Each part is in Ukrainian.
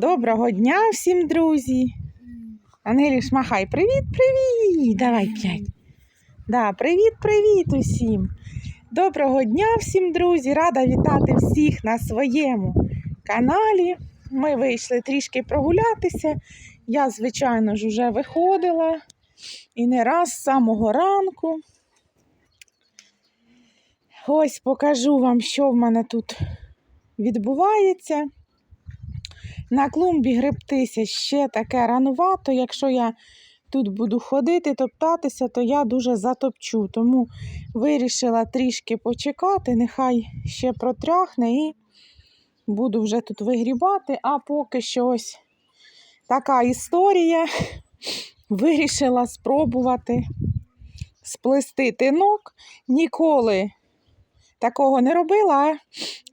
Доброго дня всім, друзі. Ангеліш, махай, привіт, привіт. Давай п'ять. Да, привіт, привіт усім. Доброго дня всім, друзі. Рада вітати всіх на своєму каналі. Ми вийшли трішки прогулятися. Я, звичайно ж, вже виходила і не раз з самого ранку. Ось покажу вам, що в мене тут відбувається. На клумбі гребтися ще таке ранувато. Якщо я тут буду ходити, топтатися, то я дуже затопчу. Тому вирішила трішки почекати, нехай ще протряхне і буду вже тут вигрібати. А поки що ось така історія. Вирішила спробувати сплести тинок. Ніколи такого не робила,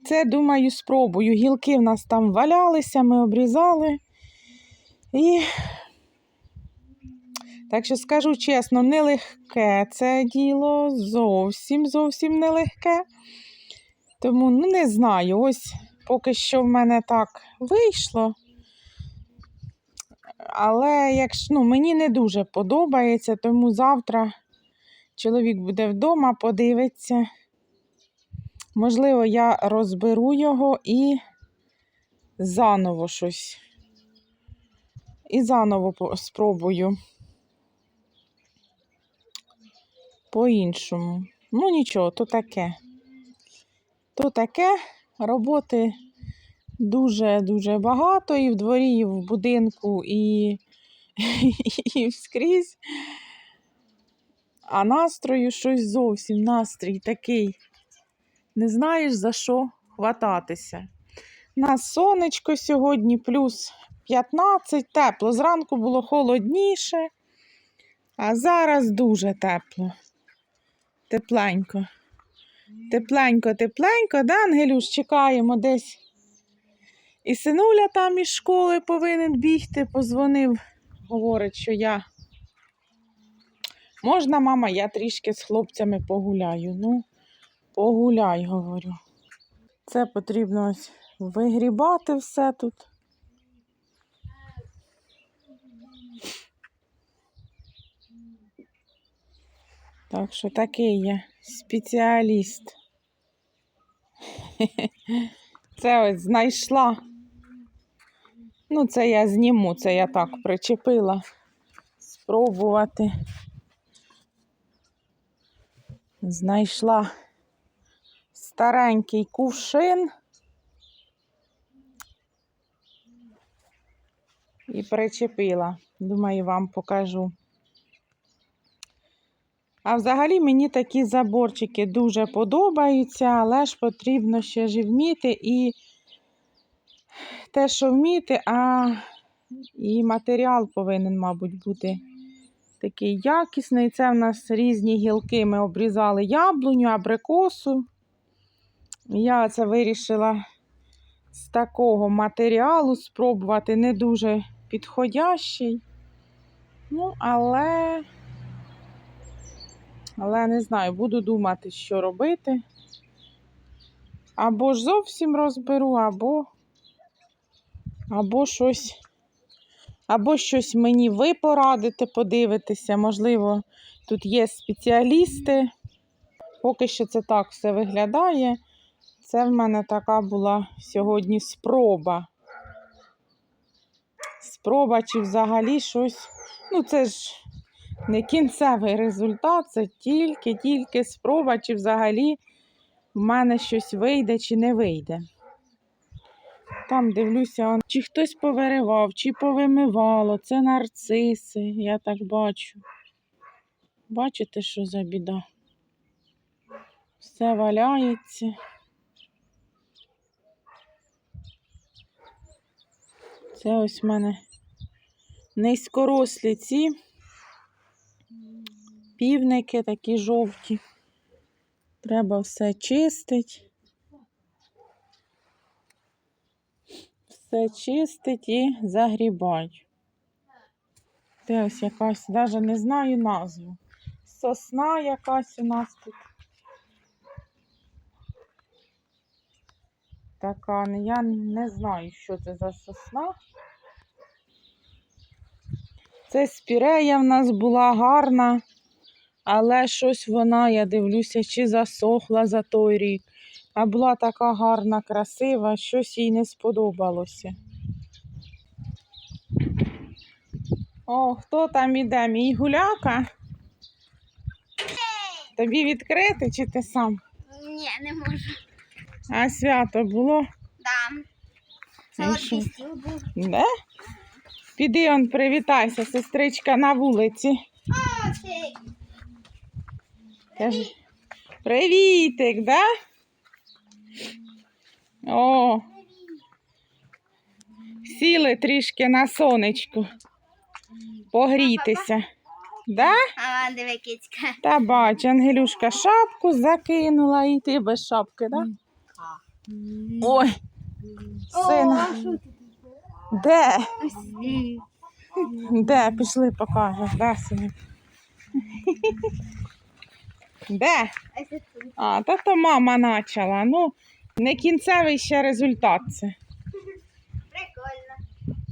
це, думаю, спробую. Гілки в нас там валялися, ми обрізали. І, так що скажу чесно, нелегке це діло, зовсім зовсім нелегке. Тому ну, не знаю, ось поки що в мене так вийшло. Але якщо ну, мені не дуже подобається, тому завтра чоловік буде вдома, подивиться. Можливо, я розберу його і заново щось. І заново спробую. По-іншому. Ну, нічого, то таке. То таке. Роботи дуже-дуже багато і в дворі, і в будинку, і, і скрізь. А настрою щось зовсім настрій такий не знаєш за що хвататися. У нас сонечко сьогодні плюс 15, тепло. Зранку було холодніше, а зараз дуже тепло. Тепленько. Тепленько, тепленько, да, Ангелюш, чекаємо десь. І синуля там із школи повинен бігти, позвонив, говорить, що я. Можна, мама, я трішки з хлопцями погуляю. Ну, Погуляй, говорю. Це потрібно ось вигрібати все тут. Так що такий я спеціаліст. Це ось знайшла. Ну, це я зніму, це я так причепила. Спробувати. Знайшла старенький кувшин. І причепила. Думаю, вам покажу. А взагалі мені такі заборчики дуже подобаються, але ж потрібно ще ж вміти і те, що вміти, а і матеріал повинен, мабуть, бути такий якісний. Це в нас різні гілки. Ми обрізали яблуню, абрикосу. Я це вирішила з такого матеріалу спробувати, не дуже підходящий. Ну, але, але не знаю, буду думати, що робити. Або ж зовсім розберу, або, або щось, або щось мені ви порадите, подивитися. Можливо, тут є спеціалісти. Поки що це так все виглядає. Це в мене така була сьогодні спроба. Спроба чи взагалі щось. Ну, це ж не кінцевий результат, це тільки-тільки спроба, чи взагалі в мене щось вийде, чи не вийде. Там дивлюся, чи хтось повиривав, чи повимивало. Це нарциси, я так бачу. Бачите, що за біда? Все валяється. Це ось в мене низькорослі ці півники такі жовті. Треба все чистити. Все чистить і загрібать. Це ось якась, навіть не знаю назву. Сосна якась у нас тут. Така. ну, Я не знаю, що це за сосна. Це спірея в нас була гарна, але щось вона, я дивлюся, чи засохла за той рік. А була така гарна, красива, щось їй не сподобалося. О, хто там іде? Мій гуляка? Тобі відкрити чи ти сам? Ні, не можу. А свято було? Ну. Солодкий стіл був. Де? Піди он, привітайся, сестричка на вулиці. О, ти. Привітик, да? О. Сіли трішки на сонечку. Погрітися. Да? А, диви, кицька. Та бач, Ангелюшка шапку закинула і ти без шапки, да? Ой, сина. Де? Де? Пішли покажеш, да, сину? Де? А, та то мама почала. Ну, не кінцевий ще результат це. Прикольно.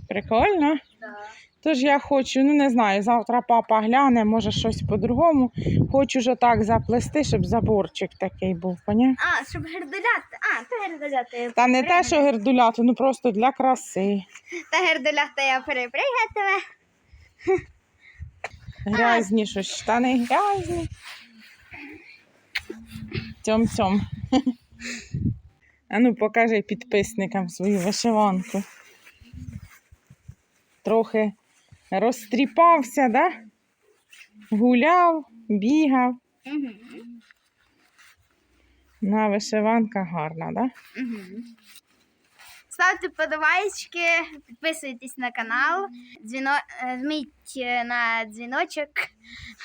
Прикольно. Да. Тож я хочу, ну не знаю, завтра папа гляне, може щось по-другому. Хочу ж отак заплести, щоб заборчик такий був, поня? А, щоб гердоляти. А, то гердоляти. Та не те, що гердуляти, ну просто для краси. Та гердоляти я перепригатиме. Грязні щось, штани грязні. Цьом-цьом. А ну покажи підписникам свою вишиванку. Трохи розтріпався, да? Гуляв, бігав. Угу. На вишиванка гарна, да? Угу. Ставте подобайки, підписуйтесь на канал, дзвіно... е, жміть е, на дзвіночок.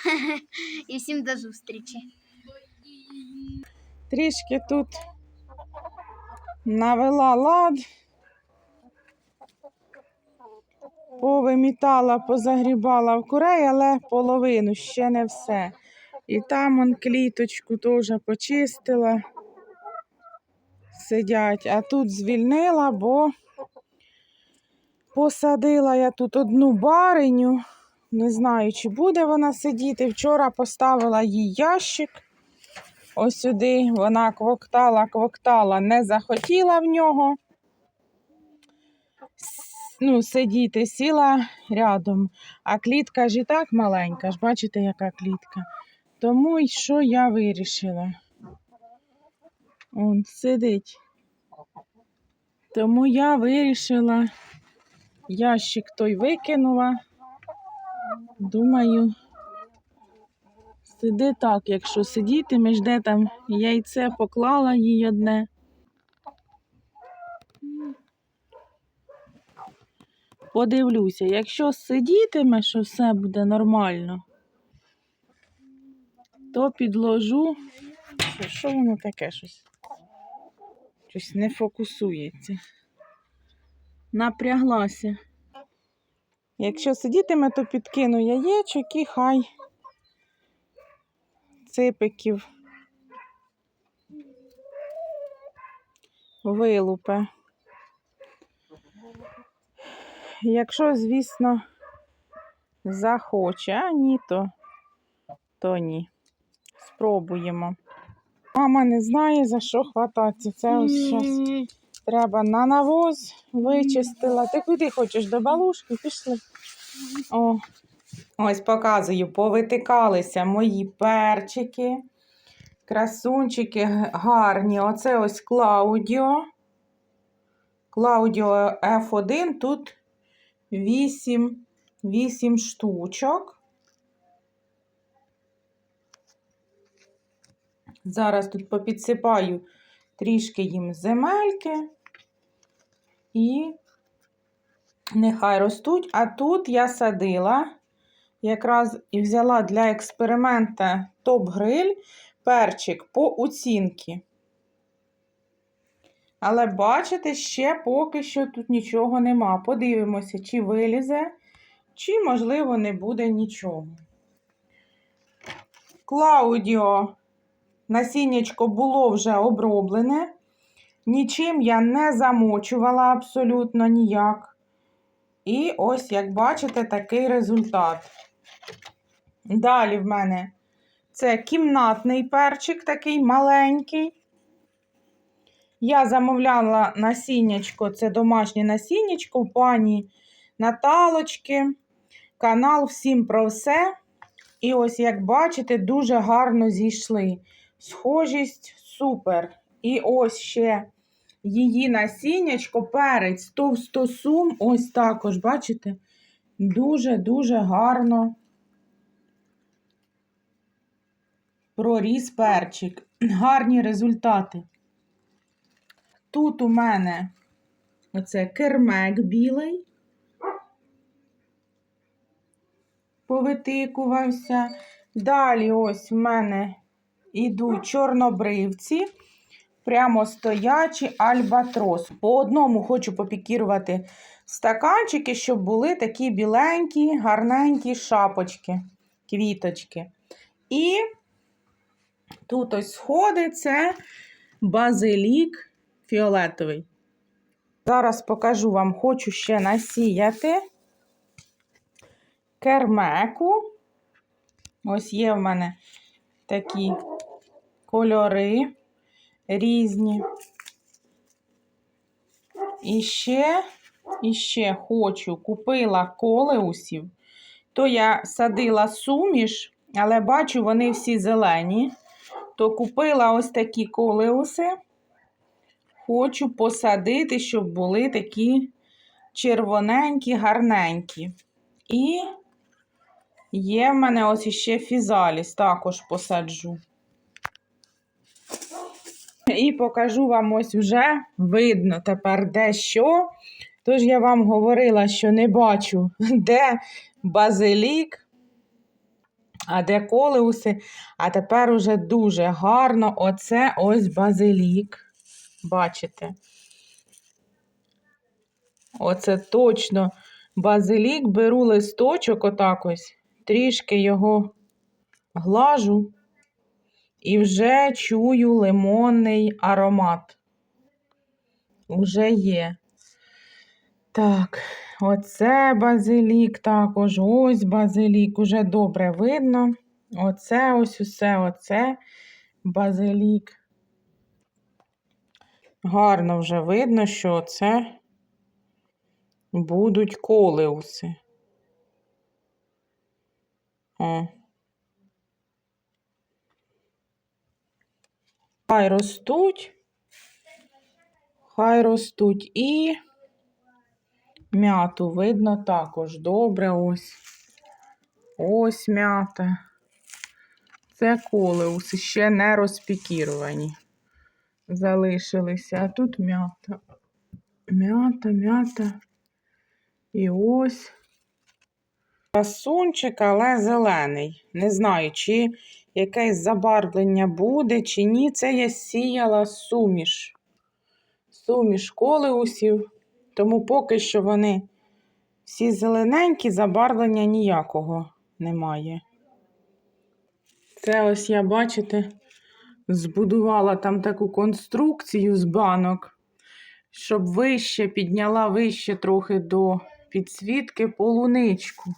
І всім до зустрічі. Трішки тут навела лад, повимітала, позагрібала в курей, але половину, ще не все. І там он кліточку теж почистила. Сидять, а тут звільнила, бо посадила я тут одну бариню. Не знаю, чи буде вона сидіти. Вчора поставила їй ящик. Ось сюди вона квоктала, квоктала, не захотіла в нього. Ну, сидіти, сіла рядом. А клітка ж і так маленька, ж бачите, яка клітка. Тому й що я вирішила? Он сидить. Тому я вирішила, ящик той викинула. Думаю, Сиди так, якщо сидітимеш, де там яйце поклала їй одне. Подивлюся, якщо сидітиме, що все буде нормально, то підложу. Що, що воно таке щось? Щось не фокусується. Напряглася. Якщо сидітиме, то підкину яєчок і хай ципиків вилупе. Якщо, звісно, захоче, а ні, то, то ні. Спробуємо. Мама не знає, за що хвататися. Це ось зараз треба на навоз вичистила. Ти куди хочеш? До балушки? Пішли. О, Ось показую, повитикалися мої перчики, красунчики гарні. Оце ось Клаудіо. Клаудіо F1, тут 8, 8 штучок. Зараз тут попідсипаю трішки їм земельки і нехай ростуть. А тут я садила якраз і взяла для експеримента топ-гриль перчик по оцінки. Але бачите, ще поки що тут нічого нема. Подивимося, чи вилізе, чи, можливо, не буде нічого. Клаудіо насіннячко було вже оброблене. Нічим я не замочувала абсолютно ніяк. І ось, як бачите, такий результат. Далі в мене це кімнатний перчик, такий маленький. Я замовляла насіннячко, це домашнє насіннячко у пані Наталочки. Канал всім про все. І ось, як бачите, дуже гарно зійшли. Схожість супер. І ось ще її насіннячко, перець, товстосум, ось також, бачите? Дуже-дуже гарно проріс перчик. Гарні результати. Тут у мене оце кермек білий. Повитикувався. Далі ось в мене ідуть чорнобривці, прямо стоячі альбатрос. По одному хочу попікірувати стаканчики, щоб були такі біленькі, гарненькі шапочки, квіточки. І тут ось сходи це базилік фіолетовий. Зараз покажу вам, хочу ще насіяти кермеку. Ось є в мене такі кольори різні. І ще, і ще хочу, купила колеусів. То я садила суміш, але бачу, вони всі зелені. То купила ось такі колеуси. Хочу посадити, щоб були такі червоненькі, гарненькі. І є в мене ось іще фізаліс, також посаджу. І покажу вам ось вже видно тепер де що. Тож я вам говорила, що не бачу, де базилік, а де колеуси. А тепер уже дуже гарно оце ось базилік. Бачите? Оце точно базилік, беру листочок отак ось, трішки його глажу і вже чую лимонний аромат. Уже є. Так, оце базилік також, ось базилік, уже добре видно. Оце ось усе, оце базилік. Гарно вже видно, що це будуть колеуси. О. Хай ростуть, хай ростуть і м'яту видно також добре ось. Ось м'ята. Це колеуси, ще не розпікіровані. Залишилися, а тут м'ята. М'ята, м'ята. І ось красунчик, але зелений. Не знаю, чи якесь забарвлення буде, чи ні. Це я сіяла суміш. Суміш колеусів. Тому поки що вони всі зелененькі, забарвлення ніякого немає. Це ось я, бачите, збудувала там таку конструкцію з банок, щоб вище підняла вище трохи до підсвітки полуничку,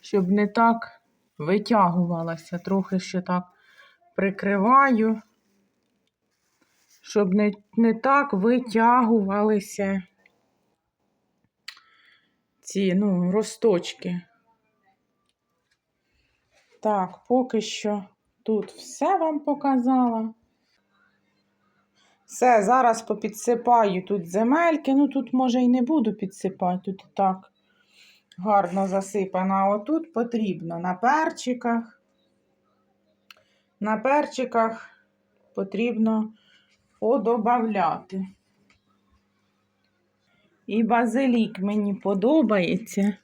щоб не так витягувалася. Трохи ще так прикриваю, щоб не, не так витягувалися ці ну, росточки. Так, поки що тут все вам показала. Все, зараз попідсипаю тут земельки. Ну, тут, може, і не буду підсипати, тут і так гарно засипано. А отут потрібно на перчиках. На перчиках потрібно подобавляти. І базилік мені подобається.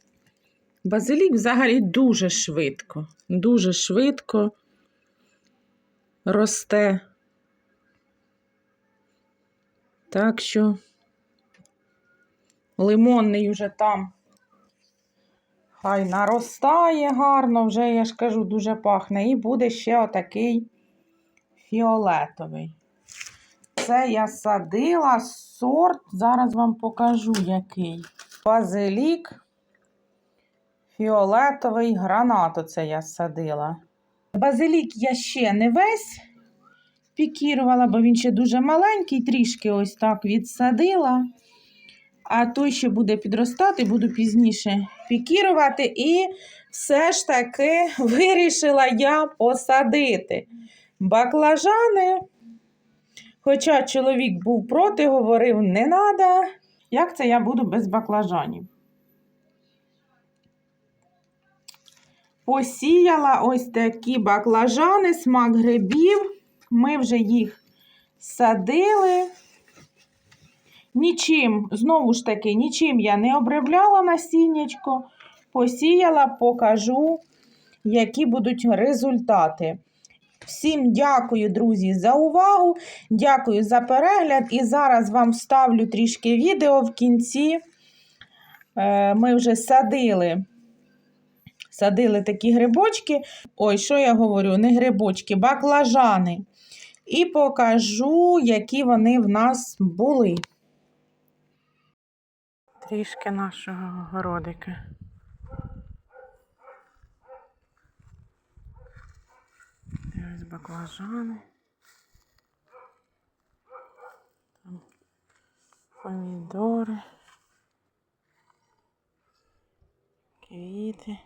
Базилік взагалі дуже швидко, дуже швидко росте. Так що лимонний уже там хай наростає гарно, вже, я ж кажу, дуже пахне. І буде ще отакий фіолетовий. Це я садила сорт, зараз вам покажу який. Базилік фіолетовий гранат оце я садила. Базилік я ще не весь пікірувала, бо він ще дуже маленький, трішки ось так відсадила. А той ще буде підростати, буду пізніше пікірувати. І все ж таки вирішила я посадити баклажани. Хоча чоловік був проти, говорив, не треба. Як це я буду без баклажанів? Посіяла ось такі баклажани, смак грибів. Ми вже їх садили. Нічим, знову ж таки, нічим я не обробляла насіннячко. Посіяла, покажу, які будуть результати. Всім дякую, друзі, за увагу. Дякую за перегляд. І зараз вам вставлю трішки відео в кінці. Е, Ми вже садили. Садили такі грибочки. Ой, що я говорю? Не грибочки, баклажани. І покажу, які вони в нас були. Трішки нашого городика. Ось баклажани. Там помідори. Квіти.